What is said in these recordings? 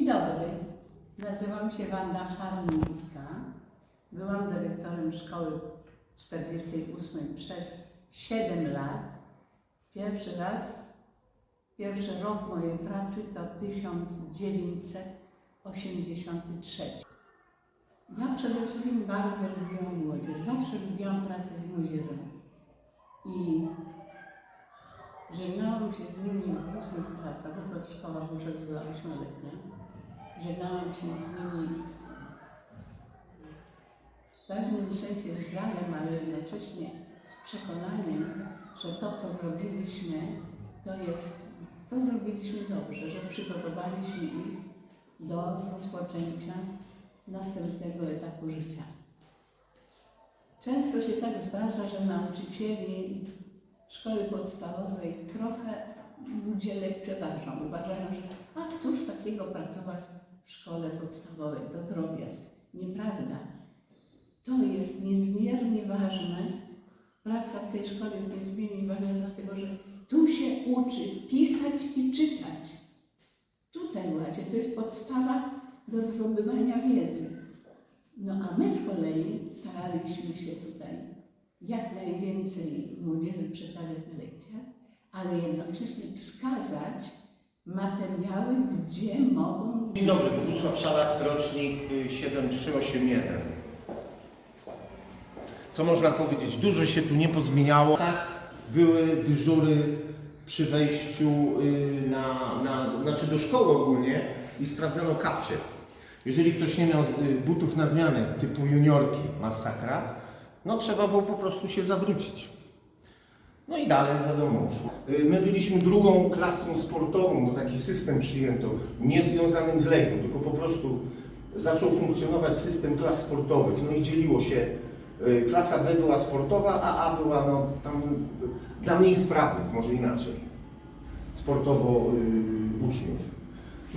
Dzień dobry, nazywam się Wanda Harnicka. Byłam dyrektorem szkoły 48 przez 7 lat. Pierwszy raz, pierwszy rok mojej pracy to 1983. Ja przede wszystkim bardzo lubiłam młodzież, zawsze lubiłam pracę z młodzieżą. I żegnałam się z nimi w ósmych klasach, bo to szkoła wówczas była ośmioletnia. Żegnałam się z nimi w pewnym sensie z żalem, ale jednocześnie z przekonaniem, że to, co zrobiliśmy, to jest, to zrobiliśmy dobrze, że przygotowaliśmy ich do rozpoczęcia następnego etapu życia. Często się tak zdarza, że nauczycieli szkoły podstawowej trochę ludzie lekceważą. Uważają, że a cóż takiego pracować w szkole podstawowej, to drobiazg. Nieprawda. To jest niezmiernie ważne. Praca w tej szkole jest niezmiernie ważna, dlatego że tu się uczy pisać i czytać. Tutaj właśnie to jest podstawa do zdobywania wiedzy. No a my z kolei staraliśmy się tutaj jak najwięcej młodzieży przekazać na lekcjach, ale jednocześnie wskazać materiały, gdzie mogą Dzień dobry, Bogusław Szalas, rocznik y, 7381. Co można powiedzieć? Dużo się tu nie pozmieniało. Były dyżury przy wejściu y, na, na, znaczy do szkoły ogólnie i sprawdzano kapcie. Jeżeli ktoś nie miał y, butów na zmianę typu juniorki, masakra, no trzeba było po prostu się zawrócić. No i dalej wiadomo szło. Y, My byliśmy drugą klasą sportową, bo taki system przyjęto, nie związanym z Legią, tylko po prostu zaczął funkcjonować system klas sportowych. No i dzieliło się, y, klasa B była sportowa, a A była no, tam y, dla mniej sprawnych, może inaczej, sportowo uczniów.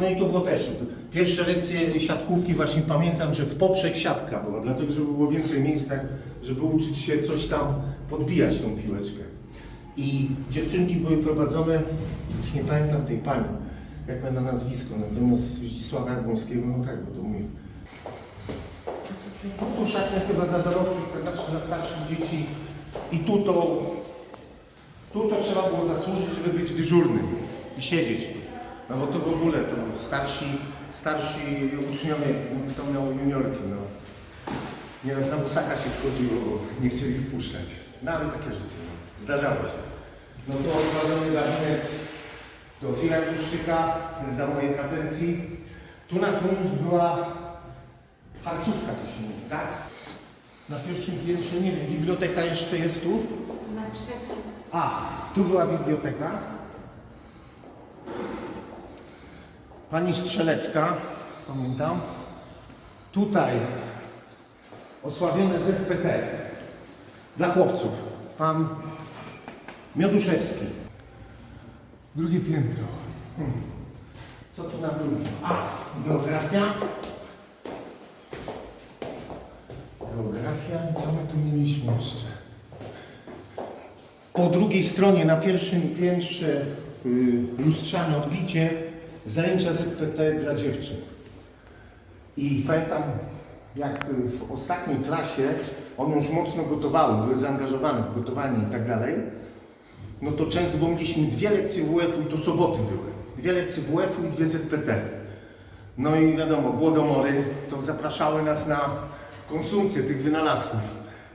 No i to było też, pierwsze lekcje siatkówki właśnie pamiętam, że w poprzek siatka była, dlatego, że było więcej miejsca, żeby uczyć się coś tam podbijać tą piłeczkę. I dziewczynki były prowadzone, już nie pamiętam tej pani, jak ma na nazwisko, natomiast Zdzisława Jabłońskiego, no tak, bo to mój. Tu szatnia chyba dla dorosłych, to znaczy dla starszych dzieci. I tu to, tu to trzeba było zasłużyć, żeby być dyżurnym i siedzieć. No bo to w ogóle to starsi, starsi uczniowie, kto miał juniorki, no. Nieraz na busaka się wchodziło, bo nie chcieli wpuszczać. No ale takie życie. Zdarzało się. No to osłabiony gabinet Teofila Juszczyka za mojej kadencji. Tu na komuś była harcówka, to się mówi, tak? Na pierwszym piętrze, nie wiem, biblioteka jeszcze jest tu? Na trzecim. A, tu była biblioteka. Pani Strzelecka, pamiętam. Tutaj osławione ZPT dla chłopców. Pan Mioduszewski. Drugie piętro. Hmm. Co tu na drugim? A, geografia. Geografia i co my tu mieliśmy jeszcze? Po drugiej stronie, na pierwszym piętrze, y, lustrzane odbicie, zajęcia ZPT dla dziewczyn. I pamiętam, jak y, w ostatniej klasie one już mocno gotowały, były zaangażowane w gotowanie i tak dalej, no to często bo mieliśmy dwie lekcje WF-u i to soboty były. Dwie lekcje WF-u i dwie ZPT. No i wiadomo, głodomory to zapraszały nas na konsumpcję tych wynalazków.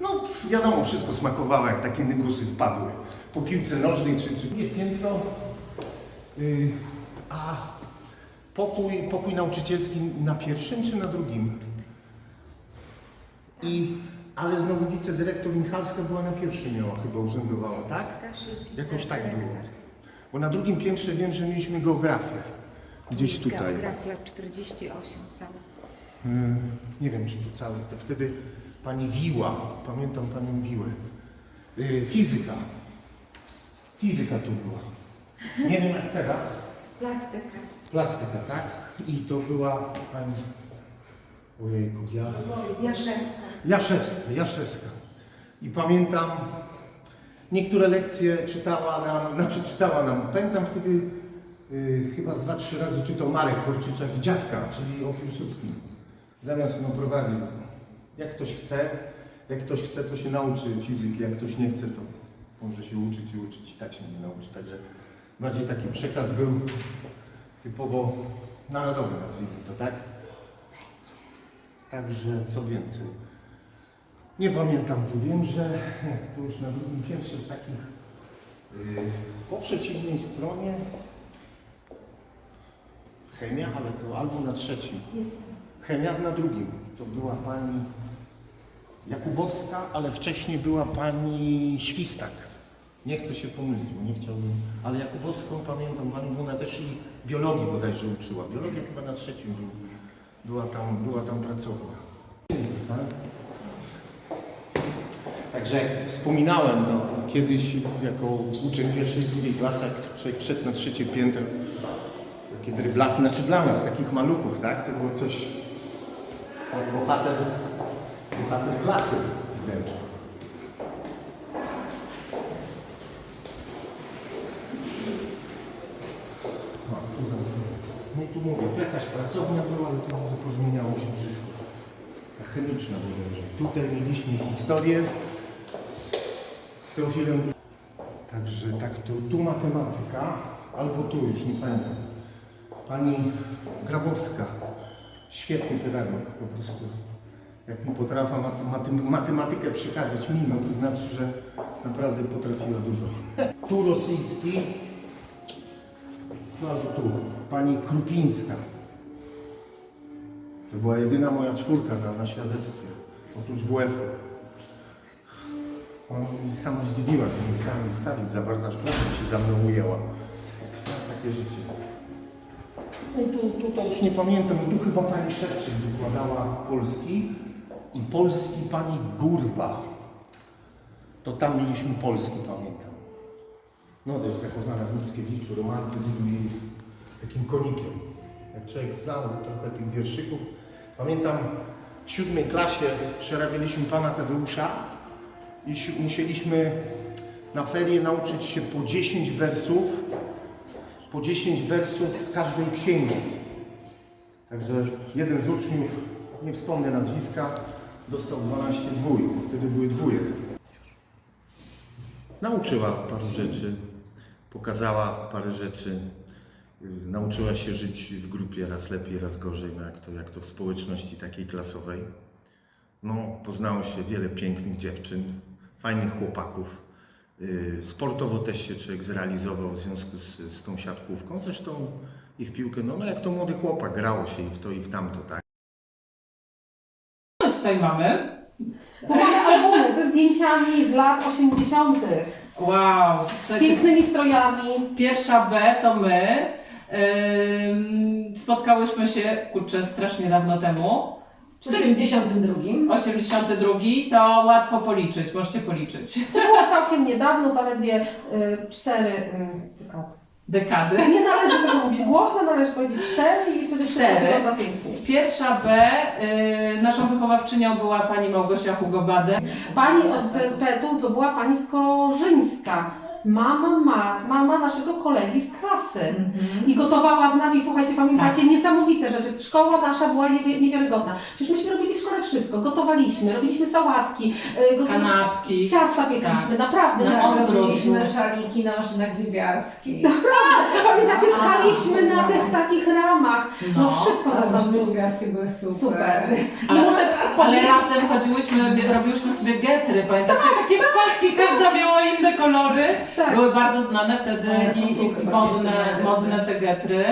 No wiadomo, wszystko smakowało, jak takie nygusy wpadły. Po piłce nożnej czy, czy nie, piętro. Yy, a pokój, pokój nauczycielski na pierwszym czy na drugim? I, ale znowu wicedyrektor Michalska była na pierwszym, miała chyba urzędowała, tak? Też jest Jakoś tak było. wicedyrektor. Bo na drugim piętrze wiem, że mieliśmy geografię. Gdzieś Jest tutaj. Geografia 48 sala. Mm, Nie wiem, czy to cały. To wtedy pani Wiła, pamiętam panią Wiłę. Yy, fizyka. Fizyka tu była. Nie wiem jak teraz. Plastyka. Plastyka, tak? I to była pani. Ojejku, ja. Jaszewska. Jaszewska, Jaszewska. I pamiętam, niektóre lekcje czytała nam, znaczy czytała nam. Pamiętam wtedy y, chyba z dwa, trzy razy czytał Marek Korczyczak i dziadka, czyli o Piłsudskim. Zamiast no prowadził. Jak ktoś chce, jak ktoś chce, to się nauczy fizyki, jak ktoś nie chce, to może się uczyć i uczyć i tak się nie nauczy. Także bardziej taki przekaz był typowo narodowy, nazwijmy to, tak? Także co więcej. Nie pamiętam, tu wiem, że to już na drugim piętrze z takich yy, po przeciwnej stronie chemia, ale to albo na trzecim. Jest. Chemia na drugim. To była pani Jakubowska, ale wcześniej była pani Świstak. Nie chcę się pomylić, bo nie chciałbym. Ale Jakubowską pamiętam, pani ona też i biologii bodajże uczyła. Biologia chyba na trzecim był, była tam, była tam pracownia. Tak? Także jak wspominałem, no, kiedyś jako uczeń pierwszej, drugiej klasy, jak człowiek wszedł na trzecie piętro, takie dryblasy, znaczy dla nas, takich maluchów, tak? To było coś bohater, bohater klasy wręcz. No, tu zamknięte. No i tu mówię, tu jakaś pracownia była, ale tu widzę, pozmieniało się wszystko. Chemiczna bodajże. Tutaj mieliśmy historię z, z Teofilem. Także tak, tu, tu matematyka, albo tu, już nie pamiętam. Pani Grabowska, świetny pedagog po prostu. Jak mu potrafa mat- matem- matematykę przekazać mi, no to znaczy, że naprawdę potrafiła dużo. Tu rosyjski, tu albo tu, pani Krupińska. To była jedyna moja czwórka na, na świadectwie, oprócz WF-u. Ona sama zdziwiła się, nie chciała mi wstawić za bardzo, aż się za mną ujęła. Takie życie. No i tu, tu to już nie pamiętam, tu chyba pani Szewczyk wykładała polski i polski pani Gurba. To tam mieliśmy polski, pamiętam. No to jest zakochana w Mickiewiczu, romantyzm i takim konikiem. Jak człowiek znał trochę tych wierszyków. Pamiętam w siódmej klasie przerabialiśmy pana Tadeusza i si- musieliśmy na ferie nauczyć się po 10 wersów, po 10 wersów z każdej księgi. Także jeden z uczniów, nie wspomnę nazwiska, dostał 12 dwójek, bo wtedy były dwóje. Nauczyła paru rzeczy, pokazała parę rzeczy. Yy, Nauczyła się żyć w grupie raz lepiej, raz gorzej, no jak to, jak to w społeczności takiej klasowej. No, poznało się wiele pięknych dziewczyn, fajnych chłopaków. Yy, Sportowo też się człowiek zrealizował w związku z, z tą siatkówką. Zresztą i w piłkę, no, no jak to młody chłopak, grało się i w to i w tamto, tak? Co tutaj mamy? Tu mamy albumy ze zdjęciami z lat 80. Wow, z słuchajcie, pięknymi strojami. pierwsza B to my. Spotkałyśmy się, kurczę, strasznie dawno temu. W 82. 82 to łatwo policzyć, możecie policzyć. To było całkiem niedawno, zaledwie y, 4 y, dekady. Dekady. Nie należy tego mówić głośno, należy powiedzieć 4 i wtedy wszystko Cztery. wygląda pięknie. Pierwsza B, y, naszą wychowawczynią była pani Małgosia Hugo-Bade. Pani od to była pani Skorzyńska. Mama, ma, mama naszego kolegi z klasy. I gotowała z nami, słuchajcie, pamiętacie, Tak. niesamowite rzeczy. Szkoła nasza była niewi- niewiarygodna. Przecież myśmy robili w szkole wszystko. Gotowaliśmy, robiliśmy sałatki, gotowa- Kanapki. ciasta piekliśmy, naprawdę. Na naprawdę odwrót. robiliśmy. szaliki noszne gwiazdki. Pamiętacie, tkaliśmy na tych takich ramach. No, No. wszystko nas te gwiazdki były super. Super. I Ale- muszę Ale razem chodziłyśmy, robiłyśmy sobie getry, pamiętacie? Takie paski, każda miała inne kolory. Tak. Były bardzo znane wtedy One są i, tu i chyba modne, gdzieś na modne te getry.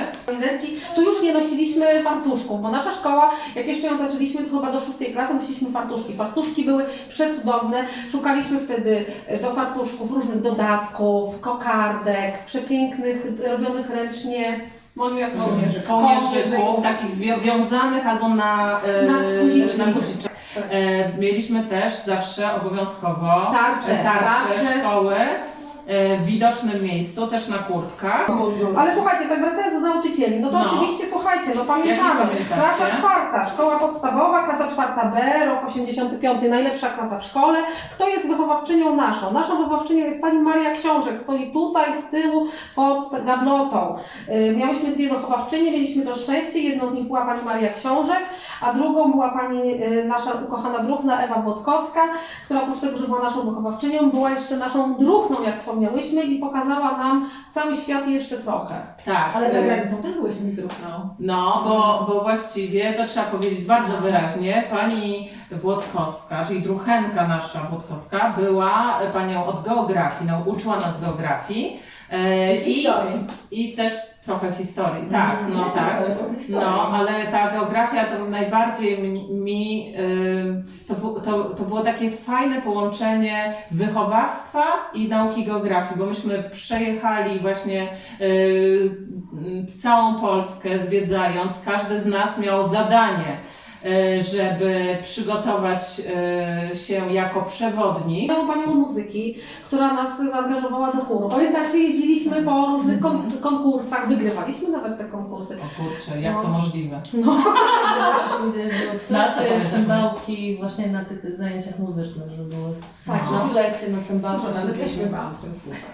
Tu już nie nosiliśmy fartuszków, bo nasza szkoła, jak jeszcze ją zaczęliśmy, to chyba do szóstej klasy nosiliśmy fartuszki. Fartuszki były przecudowne. Szukaliśmy wtedy e, do fartuszków różnych dodatków, kokardek, przepięknych, robionych ręcznie. Moniu, jak to Kołnierzyków. Takich wi- wiązanych albo na, e, Na guziczki. na guziczek. E, mieliśmy też zawsze obowiązkowo Tarcze, tarcze, tarcze. szkoły. E, widocznym miejscu, też na kurtkach. Ale słuchajcie, tak wracając do nauczycieli, no to No. oczywiście słuchajcie, no pamiętamy. Jakie pamiętacie? Klasa czwarta, szkoła podstawowa, klasa czwarta B, rok 85, najlepsza klasa w szkole. Kto jest wychowawczynią naszą? Naszą wychowawczynią jest pani Maria Książek, stoi tutaj z tyłu pod gablotą. Y, Miałyśmy dwie wychowawczynie, mieliśmy to szczęście, jedną z nich była pani Maria Książek, a drugą była pani y, nasza ukochana druhna Ewa Włodkowska, która oprócz tego, że była naszą wychowawczynią, była jeszcze naszą druhną, jak wspomniałyśmy i pokazała nam cały świat i jeszcze trochę. Tak, Ale za granicą też byłyśmy drugną. No, bo, bo właściwie to trzeba powiedzieć bardzo wyraźnie, pani Włodkowska, czyli druchenka nasza Włodkowska, była panią od geografii, no, uczyła nas geografii e, i, i też trochę historii, tak, no Nie, tak. No, ale ta geografia to najbardziej mi, mi y, to, to, to było takie fajne połączenie wychowawstwa i nauki geografii, bo myśmy przejechali właśnie y, całą Polskę zwiedzając, każdy z nas miał zadanie, żeby przygotować y, się jako przewodnik. Miałam panią muzyki, która nas zaangażowała do chóru. Pamiętacie, jeździliśmy po różnych kon- konkursach, wygrywaliśmy nawet te konkursy. O kurczę, jak to No. możliwe? No, Na co to jest? cymbałki właśnie na tych zajęciach muzycznych, że były. tak, Na że flecie, na cymbałce. Może nawet ja śpiewałam w tym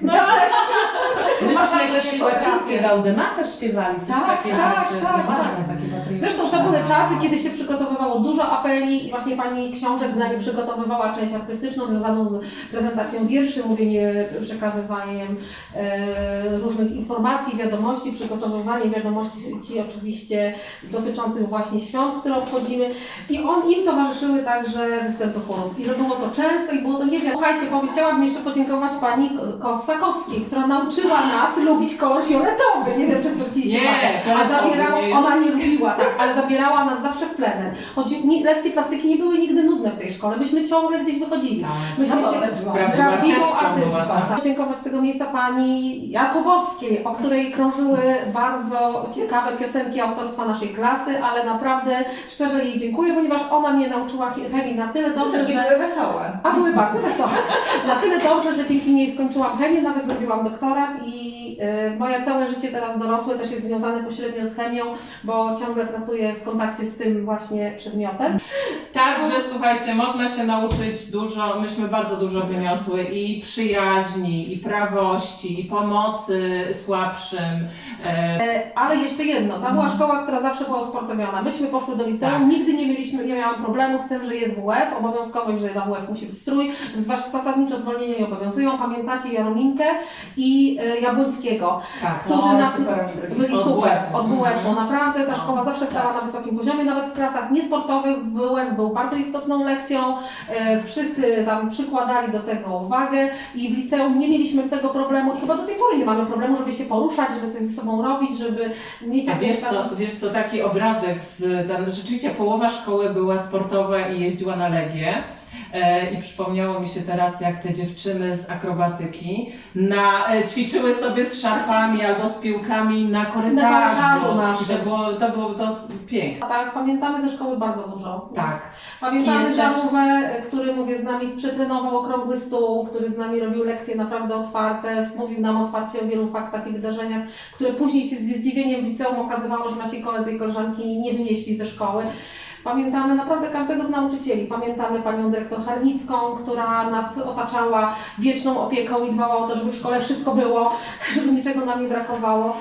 klubie. Myśmy jakieś łacińskie gałdyna też śpiewali, coś Tak, takie tak, rzeczy tak, ważne, tak. takie patriotyczne. Zresztą to były czasy, kiedy się przygotowywało dużo apeli i właśnie pani książek z nami przygotowywała część artystyczną związaną z prezentacją wierszy, mówienie, przekazywaniem e, różnych informacji, wiadomości, przygotowywaniem wiadomości oczywiście dotyczących właśnie świąt, które obchodzimy. I on, im towarzyszyły także występy chórów. I że było to często i było to niewiele. Słuchajcie, powiedziałabym jeszcze podziękować pani Kosakowskiej, która nauczyła nas lubić kolor fioletowy. Nie wiem, czy zwróciliście Nie, uwagę. A fioletowy zabierała, nie jest. ona nie lubiła, tak, ale zabierała nas zawsze w plener. Choć ni, lekcje plastyki nie były nigdy nudne w tej szkole, myśmy ciągle gdzieś wychodzili. Tak. Myśmy No, się była. Prawdziwą prawdziwą artystką tak. Tak. Dziękować z tego miejsca pani Jakubowskiej, o której krążyły bardzo ciekawe piosenki autorstwa naszej klasy, ale naprawdę szczerze jej dziękuję, ponieważ ona mnie nauczyła chemii na tyle dobrze, że były wesołe. a były bardzo wesołe. Na tyle dobrze, że dzięki niej skończyłam chemię, nawet zrobiłam doktorat i y, moje całe życie teraz dorosłe też jest związane pośrednio z chemią, bo ciągle pracuję w kontakcie z tym właśnie przedmiotem. Także słuchajcie, można się nauczyć dużo, myśmy bardzo dużo wyniosły i przyjaźni, i prawości, i pomocy słabszym. E, Ale jeszcze jedno, ta była szkoła, która zawsze była usportowiona. Myśmy poszły do liceum, Tak. nigdy nie mieliśmy, nie miałam problemu z tym, że jest WF, obowiązkowość, że na WF musi być strój, zasadniczo zwolnienia nie obowiązują. Pamiętacie Jarominkę i y, Tak. którzy No, nas super byli. Od super od WF-u. Naprawdę ta No, szkoła zawsze stała na wysokim poziomie, nawet w klasach niesportowych WF był bardzo istotną lekcją. E, wszyscy tam przykładali do tego uwagę i w liceum nie mieliśmy tego problemu i chyba do tej pory nie mamy problemu, żeby się poruszać, żeby coś ze sobą robić, żeby mieć A jakieś wiesz co, wiesz co, taki obrazek z, rzeczywiście połowa szkoły była sportowa i jeździła na Legię. E, I przypomniało mi się teraz, jak te dziewczyny z akrobatyki na, e, ćwiczyły sobie z szarfami albo z piłkami na korytarzu. korytarzu I naszym. to było, to było to piękne. Tak, pamiętamy ze szkoły bardzo dużo. Tak. Pamiętamy Żarówę, który mówię z nami przetrenował okrągły stół, który z nami robił lekcje naprawdę otwarte, mówił nam otwarcie o wielu faktach i wydarzeniach, które później się ze zdziwieniem w liceum okazywało, że nasi koledzy i koleżanki nie wynieśli ze szkoły. Pamiętamy naprawdę każdego z nauczycieli. Pamiętamy panią dyrektor Harnicką, która nas otaczała wieczną opieką i dbała o to, żeby w szkole wszystko było, żeby niczego nam nie brakowało.